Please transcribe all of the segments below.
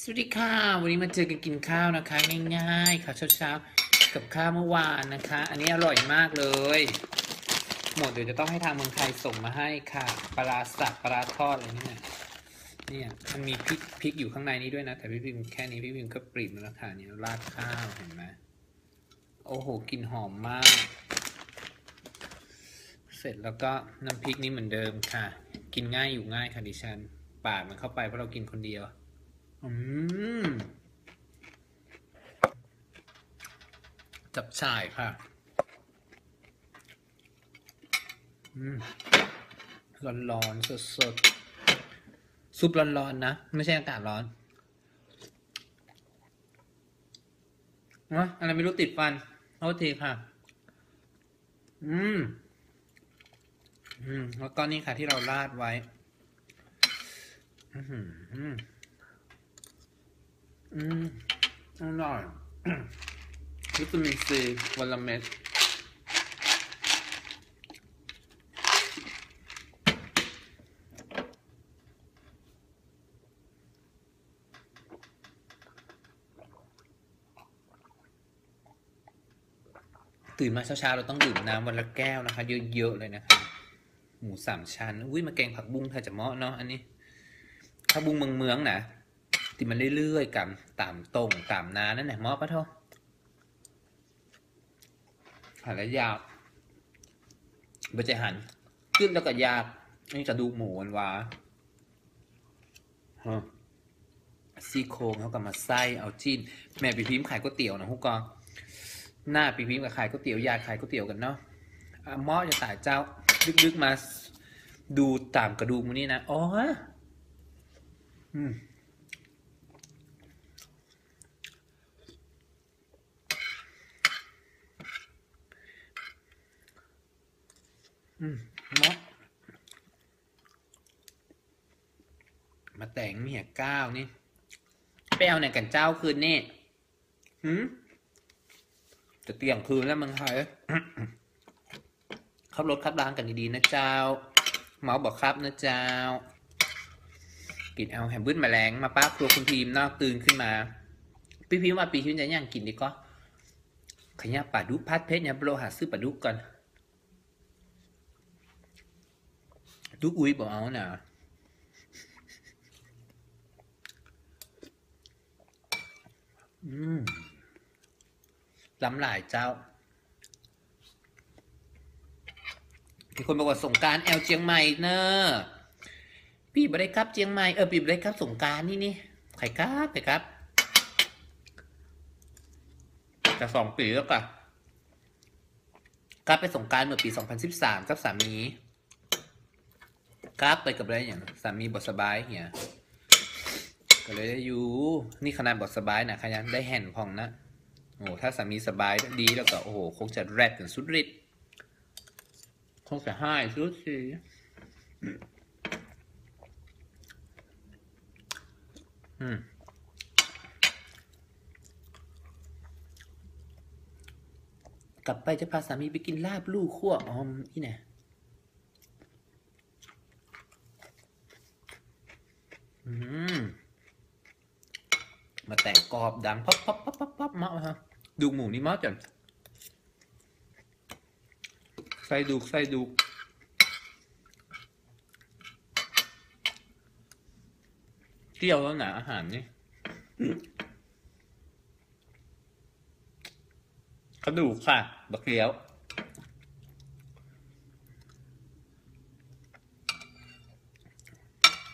สวัสดีค่ะ วันนี้มาเจอกันกินข้าวนะคะ ง่ายๆค่ะเช้าๆกับข้าวเมื่อวานนะคะ อันนี้อร่อยมากเลย หมดเดี๋ยวจะต้องให้ทางเมืองไทยส่งมาให้ค่ะปลาสับปลาทอดอะไรนี่เนี่ยเนี่ยมันมีพริกพริกอยู่ข้างในนี้ด้วยนะ แต่พี่พิมแค่นี้พี่พิมก็ปริบแล้วค่ะเนี่ยราดข้าวเห็นไหมโอ้โหกลิ่นหอมมาก เสร็จแล้วก็น้ำพริกนี้เหมือนเดิมค่ะ กินง่ายอยู่ง่ายค่ะดิฉันปาดมันเข้าไปเพราะเรากินคนเดียว อืมจับฉ่ายค่ะ อืม ร้อนๆ สดๆ ซุปร้อนๆ นะ ไม่ใช่อากาศร้อนวะอะไรไม่รู้ติดฟันโทษทีค่ะ อืม อืม แล้วก็นี่ค่ะที่เราราดไว้ อือหื อืมอร่อยวิตามินซีวันละเม็ดตื่นมาเช้าๆเราต้องดื่มน้ำวันละแก้วนะคะ เยอะๆเลยนะคะ หมูสามชั้น อุ้ยมาแกงผักบุ้งถ้าจะเหมาะเนาะอันนี้ผักบุ้งเมืองเมืองๆนะ ที่มันเรื่อยๆกับตามตรงตามนานั่นแหละมาะปะท่าหันแล้วยาวบจะหัน ขึ้นแล้วก็ยากนี่กระดูหมูนวาฮะซี่โครงเขาก็มาไส้เอาจิ้น แม่ปีพิมพ์ขายก๋วยเตี๋ยวนะฮุกกองหน้าปีพิมพ์กับขายก๋วยเตี๋ยวยายขายก๋วยเตี๋ยวกันเนาะะหม้อจะตายเจ้าลึกๆมาดูตามกระดูกมันนี่นะ อ๋ออืม มเนาะมาแต่งเมียก้าวนี่ไปเอาไหนกันเจ้าคืนนี่หืมจะเตียงคืนแล้วมึงไทยขับรถขับรางกันดีๆนะเจ้า เมาบอกครับนะเจ้า กินเอาแฮมเบอร์แมลงมาป้าครัวคุณพีมนอกตื่นขึ้นมาพี่พิมว่าปีพิมพ์จะย่างกินดีก็ขยับปลาดุพัดเพชรเนี่ยโปรหาซื้อปลาดุกก่อน ดุกอุ้ยบอกเอาน่ะอืมล้ำหลายเจ้ามีคนบอกว่าสงการแอลเจียงใหม่เนอะพี่บได้ครับเจียงใหม่เออพี่บได้ครับสงการนี่นี่ใครครับใครครับจะสองปีแล้วกะกลับไปสงการเมื่อปี 2013 กับสามี กราฟไปกับอะไรอย่างสามีบทสบายเหียก็เลยได้อยู่นี่ขนาดบทสบายนะขยันได้แห่นพองนะโอ้ถ้าสามีสบายดีแล้วก็โอ้โหคงจะแรดกันสุดฤทธิ์คงจะให้สุดสิอืมกลับไปจะพาสามีไปกินลาบลูกขั้วออมที่ไหนอื มมาแตกกรอบดังปั๊บปั๊บปั๊บปั๊บปั๊บมาฮะดูหมูนี่มาจังใส่ดูใส่ดูเที่ยวแล้วหนาอาหารนี่กระดูกค่ะบักเลี้ยว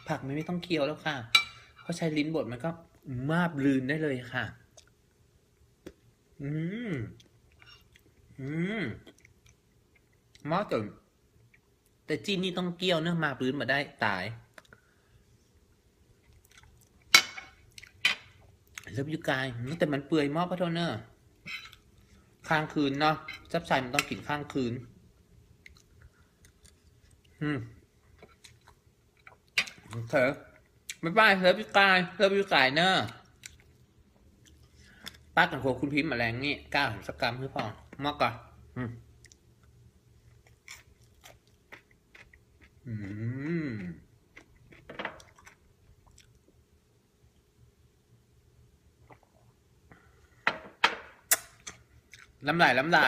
ผักมันไม่ต้องเคี้ยวแล้วค่ะเพราะใช้ลิ้นบดมันก็มาบลืนได้เลยค่ะ อืม อืมมอจนแต่จีนนี่ต้องเกี้ยวเนื้อมาบลืนมาได้ตาย เลิฟยูกายแต่มันเปื่อยมากพะโทเนอร์ข้างคืนเนาะจับชายมันต้องกินข้างคืน อืม เธอเคบ๊ายบายเลิฟยูกายเลิฟยูกายเนอะป้ากับโคคุณพิมพ์มาแรงนี่ก้าวสักกรรมให้พ่อมากกว่อนอืมล้ำไหลล้ำไหล